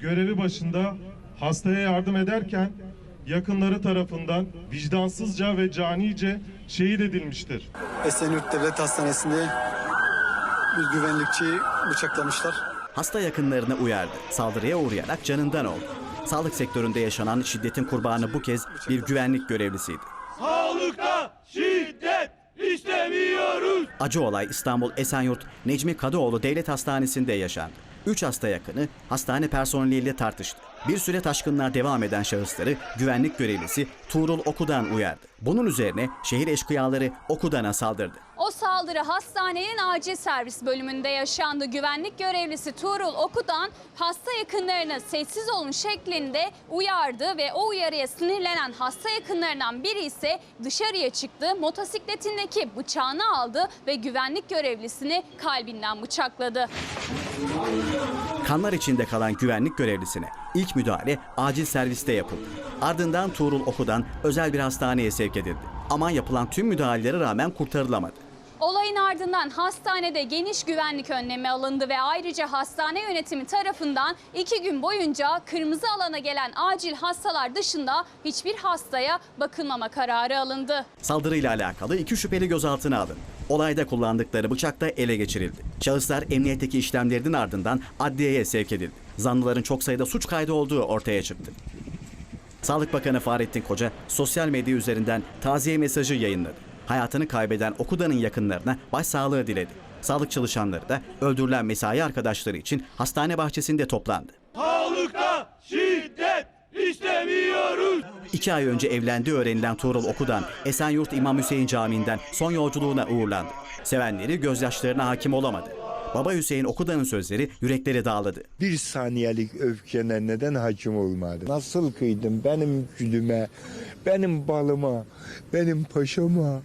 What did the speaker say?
görevi başında hastaya yardım ederken yakınları tarafından vicdansızca ve canice şehit edilmiştir. Esenyurt Devlet Hastanesi'nde bir güvenlikçiyi bıçaklamışlar. Hasta yakınlarını uyardı. Saldırıya uğrayarak canından oldu. Sağlık sektöründe yaşanan şiddetin kurbanı bu kez bir güvenlik görevlisiydi. Sağlıkta şiddet istemiyoruz. Acı olay İstanbul Esenyurt Necmi Kadıoğlu Devlet Hastanesi'nde yaşandı. Üç hasta yakını hastane personeliyle tartıştı. Bir süre taşkınlığa devam eden şahısları güvenlik görevlisi Tuğrul Oku'dan uyardı. Bunun üzerine şehir eşkıyaları Okudan'a saldırdı. O saldırı hastanenin acil servis bölümünde yaşandı. Güvenlik görevlisi Tuğrul Oku'dan hasta yakınlarına sessiz olun şeklinde uyardı ve o uyarıya sinirlenen hasta yakınlarından biri ise dışarıya çıktı. Motosikletindeki bıçağını aldı ve güvenlik görevlisini kalbinden bıçakladı. Kanlar içinde kalan güvenlik görevlisine ilk müdahale acil serviste yapıldı. Ardından Tuğrul Oku'dan özel bir hastaneye sevk edildi. Ama yapılan tüm müdahalelere rağmen kurtarılamadı. Olayın ardından hastanede geniş güvenlik önlemi alındı ve ayrıca hastane yönetimi tarafından iki gün boyunca kırmızı alana gelen acil hastalar dışında hiçbir hastaya bakılmama kararı alındı. Saldırıyla alakalı iki şüpheli gözaltına alındı. Olayda kullandıkları bıçak da ele geçirildi. Şahıslar emniyetteki işlemlerinin ardından adliyeye sevk edildi. Zanlıların çok sayıda suç kaydı olduğu ortaya çıktı. Sağlık Bakanı Fahrettin Koca sosyal medya üzerinden taziye mesajı yayınladı. Hayatını kaybeden Okuda'nın yakınlarına başsağlığı diledi. Sağlık çalışanları da öldürülen mesai arkadaşları için hastane bahçesinde toplandı. Sağlıkta şiddet istemiyoruz. İki ay önce evlendiği öğrenilen Tuğrul Okudan Esenyurt İmam Hüseyin Camii'nden son yolculuğuna uğurlandı. Sevenleri gözyaşlarına hakim olamadı. Baba Hüseyin Okudan'ın sözleri yürekleri dağladı. bir saniyelik öfkene neden hakim olmadı? Nasıl kıydım benim gülüme, benim balıma, benim paşama?